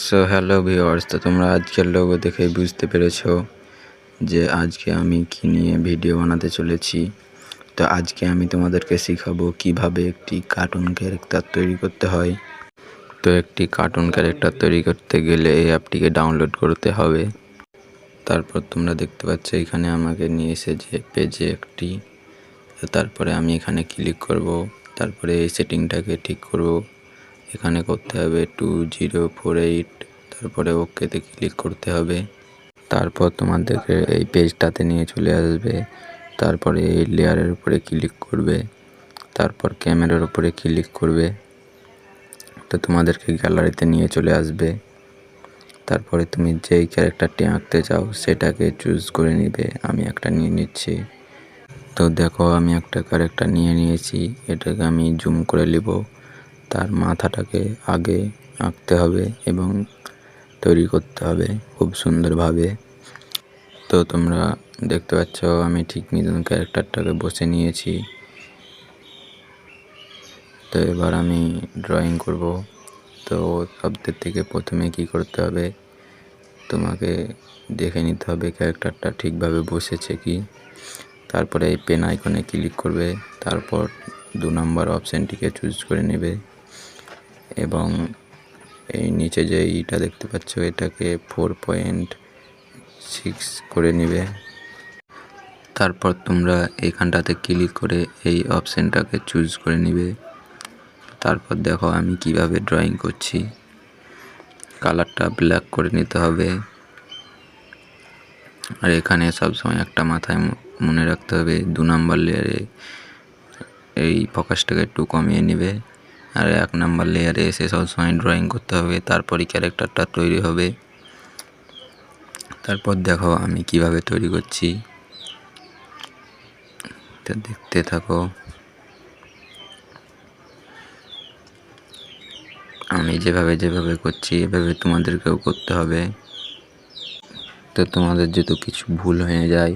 So hello viewers তো তোমরা আজকের লোগো দেখে বুঝতে পেরেছ যে আজকে আমি কী নিয়ে ভিডিও বানাতে চলেছি। তো আজকে আমি তোমাদেরকে শেখাবো কীভাবে একটি কার্টুন ক্যারেক্টার তৈরি করতে হয়। তো একটি কার্টুন ক্যারেক্টার তৈরি করতে গেলে এই অ্যাপটিকে ডাউনলোড করতে হবে। তারপর তোমরা দেখতে পাচ্ছ এখানে আমাকে নিয়ে এসে যে পেজে একটি তারপরে আমি এখানে ক্লিক করব, তারপরে এই সেটিংটাকে ঠিক করব। এখানে করতে হবে টু জিরো ফোর এইট, তারপরে ওকেতে ক্লিক করতে হবে। তারপর তোমাদেরকে এই পেজটাতে নিয়ে চলে আসবে। তারপরে এই লেয়ারের উপরে ক্লিক করবে। তারপর ক্যামেরার উপরে ক্লিক করবে। তো তোমাদেরকে গ্যালারিতে নিয়ে চলে আসবে। তারপরে তুমি যেই ক্যারেক্টারটি আঁকতে চাও, সেটাকে চুজ করে নিবে। আমি একটা নিয়ে নিচ্ছি। তো দেখো, আমি একটা ক্যারেক্টার নিয়ে নিয়েছি। এটাকে আমি জুম করে নিব। তার মাথাটাকে আগে আঁকতে হবে এবং তৈরি করতে হবে খুব সুন্দরভাবে। তো তোমরা দেখতে পাচ্ছ, আমি ঠিক মতন ক্যারেক্টারটাকে বসে নিয়েছি। তো এবার আমি ড্রয়িং করব। তো শব্দের থেকে প্রথমে কি করতে হবে, তোমাকে দেখে নিতে হবে ক্যারেক্টারটা ঠিকভাবে বসেছে কি। তারপরে এই পেন আইকনে ক্লিক করবে, তারপর দু নম্বর অপশানটিকে চুজ করে নেবে। এবং এই নিচে যে ইটা দেখতে পাচ্ছ, এটাকে ফোর পয়েন্ট সিক্স করে নেবে। তারপর তোমরা এইখানটাতে ক্লিক করে এই অপশানটাকে চুজ করে নিবে। তারপর দেখো আমি কীভাবে ড্রয়িং করছি। কালারটা ব্ল্যাক করে নিতে হবে। আর এখানে সবসময় একটা মাথায় মনে রাখতে হবে, দু নম্বর লেয়ারে এই ফোকাসটাকে একটু কমিয়ে নেবে। আর এক নাম্বার লেয়ারে এসে সবসময় ড্রয়িং করতে হবে, তারপরই ক্যারেক্টারটা তৈরি হবে। তারপর দেখো আমি কীভাবে তৈরি করছি। দেখতে থাকো। আমি যেভাবে যেভাবে করছি, এভাবে তোমাদেরকেও করতে হবে। তো তোমাদের যদি কিছু ভুল হয়ে যায়,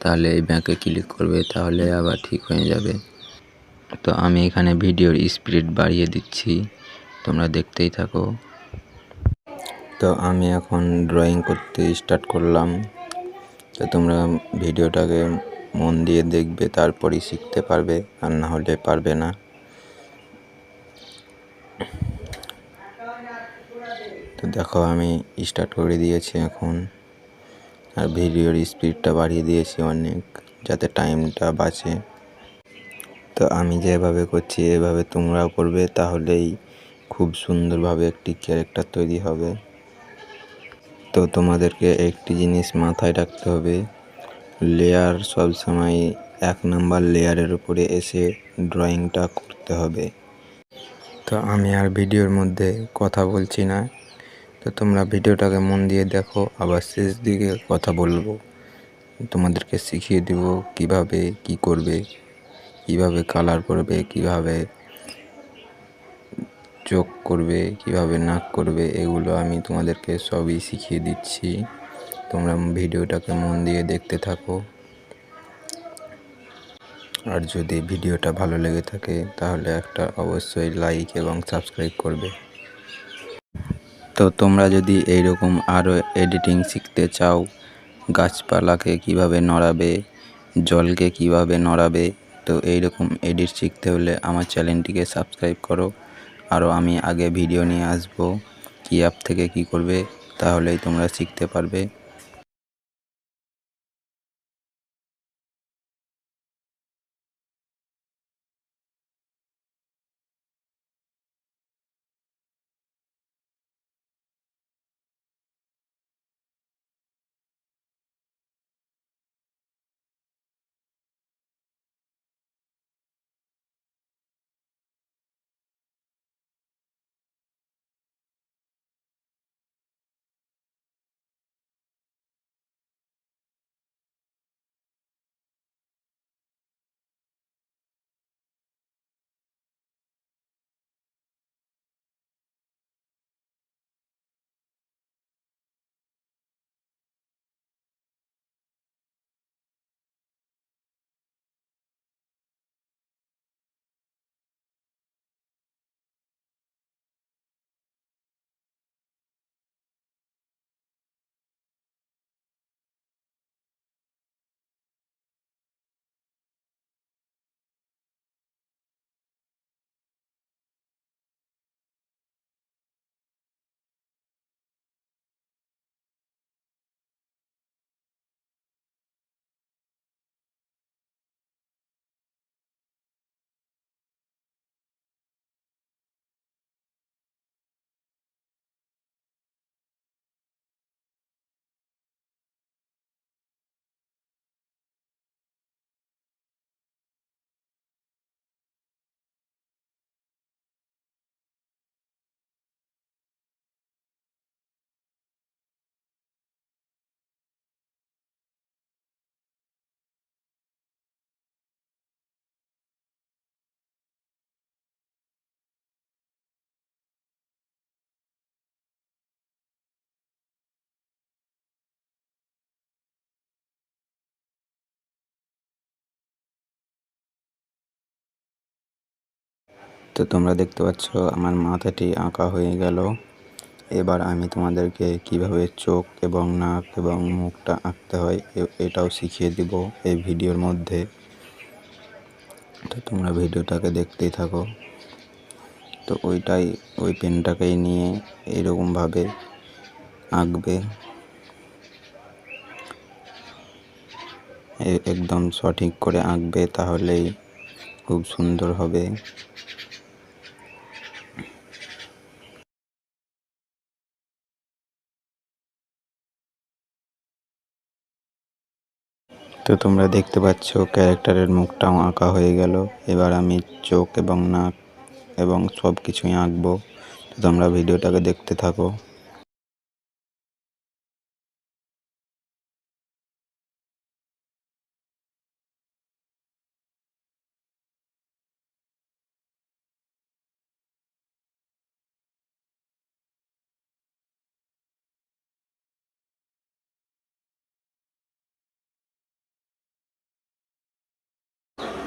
তাহলে এই ব্যাঁকে ক্লিক করবে, তাহলে আবার ঠিক হয়ে যাবে। তো আমি এখানে ভিডিওর স্পিড বাড়িয়ে দিচ্ছি। তোমরা দেখতেই থাকো। তো আমি এখন ড্রয়িং করতে স্টার্ট করলাম। তো তোমরা ভিডিওটাকে মন দিয়ে দেখবে, তারপরই শিখতে পারবে, আর না হলে পারবে না। তো দেখো, আমি স্টার্ট করে দিয়েছি এখন। আর ভিডিওর স্পিডটা বাড়িয়ে দিয়েছি অনেক, যাতে টাইমটা বাঁচে। তো আমি যেভাবে করছি, এভাবে তোমরাও করবে, তাহলেই খুব সুন্দরভাবে একটি ক্যারেক্টার তৈরি হবে। তো তোমাদেরকে একটি জিনিস মাথায় রাখতে হবে লেয়ার সবসময় এক নাম্বার লেয়ারের উপরে এসে ড্রয়িংটা করতে হবে। তো আমি আর ভিডিওর মধ্যে কথা বলছি না। তো তোমরা ভিডিওটাকে মন দিয়ে দেখো, আবার শেষ দিকে কথা বলব। তোমাদেরকে শিখিয়ে দিব কীভাবে, কি করবে। কীভাবে কালার করবে কীভাবে চোখ করবে, কীভাবে নাক করবে, এগুলো আমি তোমাদেরকে সবই শিখিয়ে দিচ্ছি। তোমরা ভিডিওটাকে মন দিয়ে দেখতে থাকো। আর যদি ভিডিওটা ভালো লেগে থাকে, তাহলে একটা অবশ্যই লাইক এবং সাবস্ক্রাইব করবে। তো তোমরা যদি এইরকম আরও এডিটিং শিখতে চাও, গাছপালাকে কীভাবে নড়াবে, জলকে কীভাবে নড়াবে তো এইরকম এডিট শিখতে হলে আমার চ্যানেলটিকে সাবস্ক্রাইব করো। আরও আমি আগে ভিডিও নিয়ে আসব, কী অ্যাপ থেকে কি করবে, তাহলেই তোমরা শিখতে পারবে। তো তোমরা দেখতে পাচ্ছ আমার মাথাটি আঁকা হয়ে গেল। এবার আমি তোমাদেরকে কীভাবে চোখ এবং নাক এবং মুখটা আঁকতে হয় এটাও শিখিয়ে দিব এই ভিডিওর মধ্যে। তো তোমরা ভিডিওটাকে দেখতেই থাকো। তো ওইটাই, ওই পেনটাকেই নিয়ে এরকমভাবে আঁকবে। একদম সঠিক করে আঁকবে তাহলেই খুব সুন্দর হবে। তো তোমরা দেখতে পাচ্ছ ক্যারেক্টারের মুখটাও আঁকা হয়ে গেল। এবার আমি চোখ এবং নাক এবং সব কিছুই আঁকবো। তো তোমরা ভিডিওটাকে দেখতে থাকো।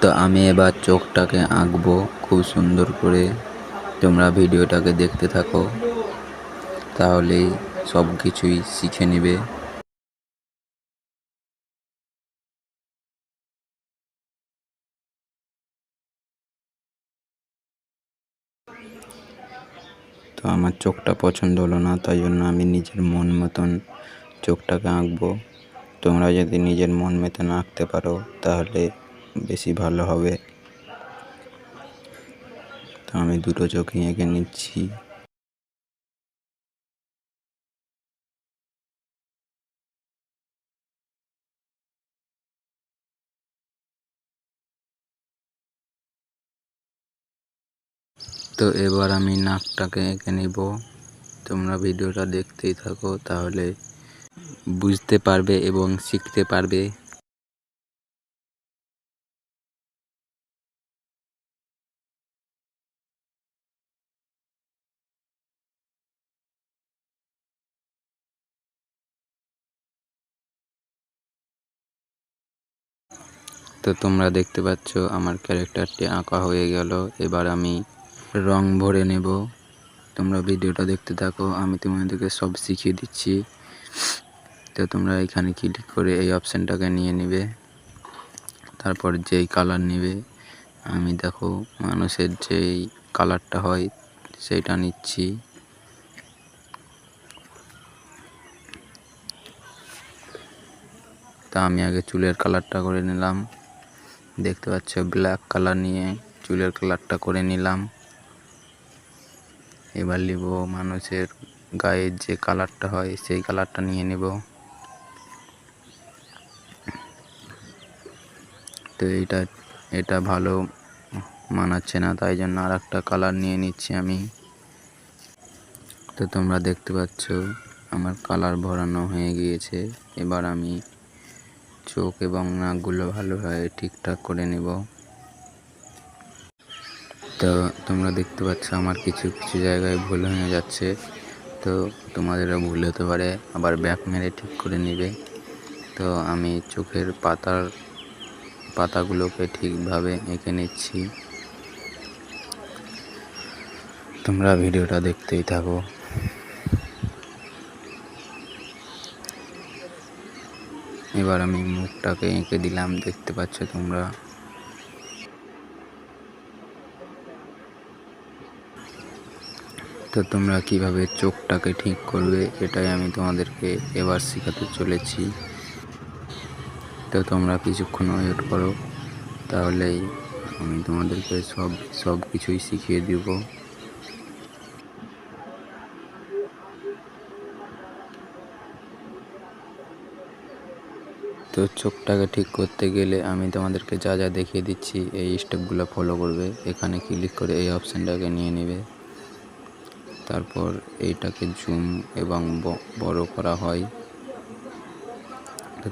তো আমি এবার চোখটাকে আঁকবো খুব সুন্দর করে। তোমরা ভিডিওটাকে দেখতে থাকো, তাহলেই সব কিছুই শিখে নেবে। তো আমার চোখটা পছন্দ হলো না, তাই জন্য আমি নিজের মন মতন চোখটাকে আঁকবো। তোমরা যদি নিজের মন মতন আঁকতে পারো, তাহলে বেশি ভালো হবে। তো আমি দুটো চোখই এঁকে নিচ্ছি। তো এবার আমি নাকটাকে এঁকে নিব। তোমরা ভিডিওটা দেখতেই থাকো, তাহলে বুঝতে পারবে এবং শিখতে পারবে। তো তোমরা দেখতে পাচ্ছ আমার ক্যারেক্টারটি আঁকা হয়ে গেল। এবার আমি রং ভরে নেব। তোমরা ভিডিওটা দেখতে থাকো, আমি তোমাদেরকে সব শিখিয়ে দিচ্ছি। তো তোমরা এখানে ক্লিক করে এই অপশানটাকে নিয়ে নেবে। তারপর যেই কালার নেবে, আমি দেখো মানুষের যেই কালারটা হয় সেইটা নিচ্ছি। তা আমি আগে চুলের কালারটা করে নিলাম। দেখতে পাচ্ছ ব্ল্যাক কালার নিয়ে চুলের কালারটা করে নিলাম। এবার নিব মানুষের গায়ের যে কালারটা হয়, সেই কালারটা নিয়ে নেব। তো এটা এটা ভালো মানাচ্ছে না, তাই জন্য আর একটা কালার নিয়ে নিচ্ছি আমি। তো তোমরা দেখতে পাচ্ছ, আমার কালার ভরানো হয়ে গিয়েছে। এবার আমি চোখ এবং নাকগুলো ভালোভাবে ঠিকঠাক করে নেব। তো তোমরা দেখতে পাচ্ছ আমার কিছু কিছু জায়গায় ভুল হয়ে যাচ্ছে। তো তোমাদেরও ভুল হতে পারে, আবার ব্যাক মেরে ঠিক করে নেবে। তো আমি চোখের পাতার, পাতাগুলোকে ঠিকভাবে এঁকে নিচ্ছি। তোমরা ভিডিওটা দেখতেই থাকো। এবার আমি মুখটাকে এঁকে দিলাম, দেখতে পাচ্ছ তোমরা। তো তোমরা কীভাবে চোখটাকে ঠিক করবে এটাই আমি তোমাদেরকে এবার শেখাতে চলেছি। তো তোমরা কিছুক্ষণ ওয়েট করো, তাহলেই আমি তোমাদেরকে সব সব কিছুই শিখিয়ে দিব। তো চোখটাকে ঠিক করতে গেলে আমি তোমাদেরকে যা যা দেখিয়ে দিচ্ছি, এই স্টেপগুলো ফলো করবে। এখানে ক্লিক করে এই অপশানটাকে নিয়ে নেবে। তারপর এইটাকে জুম এবং বড় করা হয়।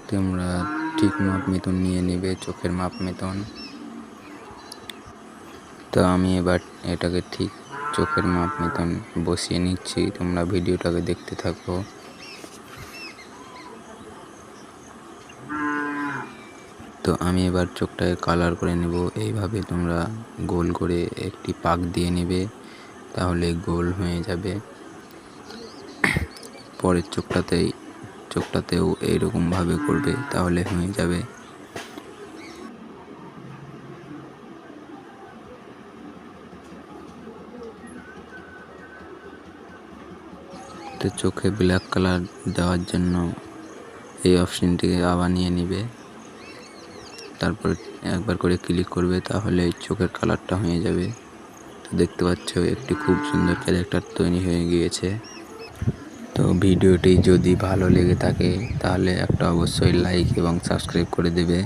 তোমরা ঠিক মাপ মতন নিয়ে নেবে, চোখের মাপ মতন তো আমি এবার এটাকে ঠিক চোখের মাপ মতন বসিয়ে নিচ্ছি। তোমরা ভিডিওটাকে দেখতে থাকো। তো আমি এবার চোখটাকে কালার করে নেব। এইভাবে তোমরা গোল করে একটি পাক দিয়ে নেবে, তাহলে গোল হয়ে যাবে। পরের চোখটাতেই, চোখটাতেও এইরকমভাবে করবে, তাহলে হয়ে যাবে। তো চোখে ব্ল্যাক কালার দেওয়ার জন্য এই অপশনটিকে আবার নিয়ে নিবে। তারপর একবার করে ক্লিক করবে, তাহলে চোখের কালারটা হয়ে যাবে। তো দেখতে পাচ্ছ, একটি খুব সুন্দর ক্যারেক্টার তৈরি হয়ে গিয়েছে। তো ভিডিওটি যদি ভালো লেগে থাকে, তাহলে একটা অবশ্যই লাইক এবং সাবস্ক্রাইব করে দেবে।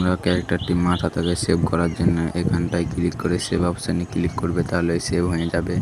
তোমরা ক্যারেক্টারটি মাথা থেকে সেভ করার জন্য এখানটায় ক্লিক করে সেভ অপশানে ক্লিক করবে, তাহলে সেভ হয়ে যাবে।